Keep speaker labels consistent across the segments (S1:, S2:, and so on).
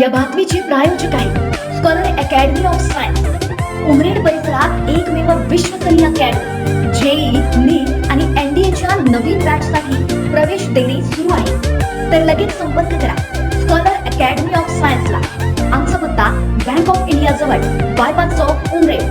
S1: या बातमीचे प्रायोजक आहे scholar academy of science Umred परिसरात एकमेव विश्वस्तरीय अकॅडमी जेई नीट आणि एनडीएच्या नवीन बॅचसाठी प्रवेश देणे सुरू आहे. तर लगेच संपर्क करा. स्कॉलर अकॅडमी ऑफ सायन्सला आमचा पत्ता बँक ऑफ इंडिया जवळ बायपास चौक उमरेड.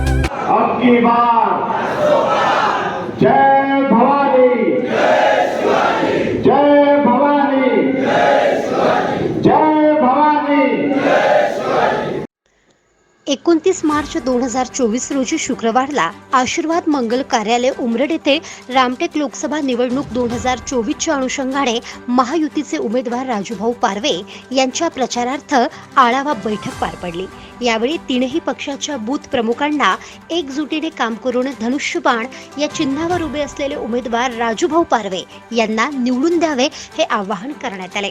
S2: एकोणतीस मार्च दोन हजार चोवीस रोजी शुक्रवारला आशीर्वाद मंगल कार्यालय उमरड येथे रामटेक लोकसभा निवडणूक दोन हजार चोवीसच्या अनुषंगाने महायुतीचे उमेदवार राजूभाऊ पारवे यांच्या प्रचारार्थ आढावा बैठक पार पडली. यावेळी तीनही पक्षाच्या बूथ प्रमुखांना एकजुटीने काम करून धनुष्यबाण या चिन्हावर उभे असलेले उमेदवार राजूभाऊ पारवे यांना निवडून द्यावे हे आवाहन करण्यात आले.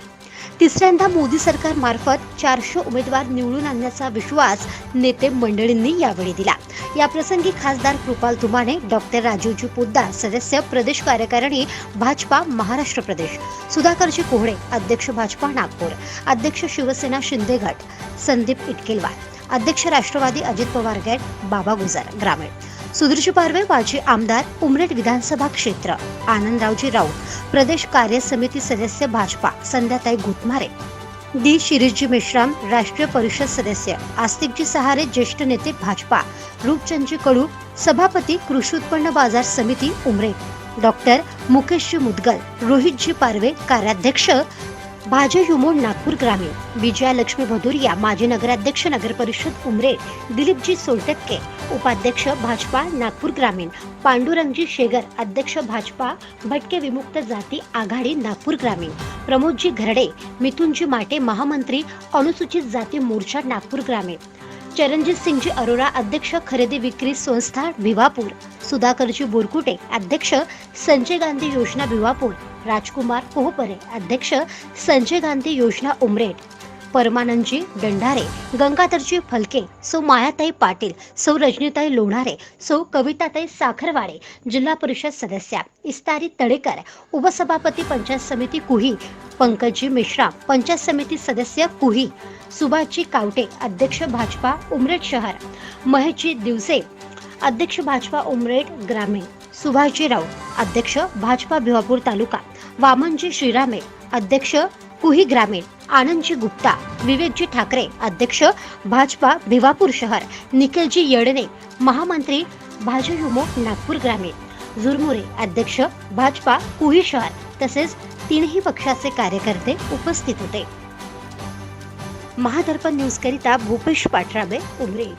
S2: तिसऱ्यांदा मोदी सरकारमार्फत चारशे उमेदवार निवडून आणण्याचा विश्वास नेते मंडळींनी यावेळी दिला. याप्रसंगी खासदार कृपाल तुमाने डॉक्टर राजीवजी पोद्दार सदस्य प्रदेश कार्यकारिणी भाजपा महाराष्ट्र प्रदेश सुधाकरजी कोहळे अध्यक्ष भाजपा नागपूर अध्यक्ष शिवसेना शिंदे गट संदीप इटकेलवार अध्यक्ष राष्ट्रवादी अजित पवार गट बाबा गुजर ग्रामीण सुधीरजी पारवे माजी आमदार उमरेड विधानसभा क्षेत्र. आनंदरावजी राऊत प्रदेश कार्य समिती सदस्य भाजपा संध्याताई घुटमारे. डी. शिरीषजी मेश्राम राष्ट्रीय परिषद सदस्य आस्तिकजी सहारे ज्येष्ठ नेते भाजपा रूपचंदजी कडू सभापती कृषी उत्पन्न बाजार समिती उमरे डॉक्टर मुकेशजी मुदगल रोहितजी पारवे कार्याध्यक्ष भाजे युमोड नागपूर ग्रामीण. विजया लक्ष्मी भदुरिया माजी नगराध्यक्ष नगर परिषद उमरेड दिलीपजी सोलटक्के उपाध्यक्ष भाजपा नागपूर ग्रामीण पांडुरंगजी शेगर अध्यक्ष भाजपा भटके विमुक्त जाती आघाडी नागपूर ग्रामीण प्रमोदजी घरडे मिथुनजी माटे महामंत्री अनुसूचित जाती मोर्चा नागपूर ग्रामीण चरणजित सिंगजी अरोरा अध्यक्ष खरेदी विक्री संस्था भिवापूर सुधाकरजी बोरकुटे अध्यक्ष संजय गांधी योजना भिवापूर राजकुमार कोहपरे अध्यक्ष संजय गांधी योजना उमरेड परमानंदजी दंडारे गंगाधरजी फलके सौ मायाताई पाटील सौ रजनीताई लोणारे सौ कविताताई साखरवाडे जिल्हा परिषद सदस्या इस्तारी तडेकर उपसभापती पंचायत समिती कुही पंकजजी मिश्रा पंचायत समिती सदस्य कुही सुभाषजी कावटे अध्यक्ष भाजपा उमरेड शहर महेशजी दिवसे अध्यक्ष भाजपा उमरेड ग्रामीण सुभाषजी राऊत अध्यक्ष भाजपा भिवापूर तालुका. वामनजी श्रीरामे अध्यक्ष कुही ग्रामीण आनंदजी गुप्ता विवेकजी ठाकरे अध्यक्ष भाजपा भिवापूर शहर निखिलजी येडणे महामंत्री भाजयुमो नागपूर ग्रामीण झुरमुरे अध्यक्ष भाजपा कुही शहर तसेच तीनही पक्षाचे कार्यकर्ते उपस्थित होते. महादर्पण न्यूज करिता भूपेश पाठराबे उमरे.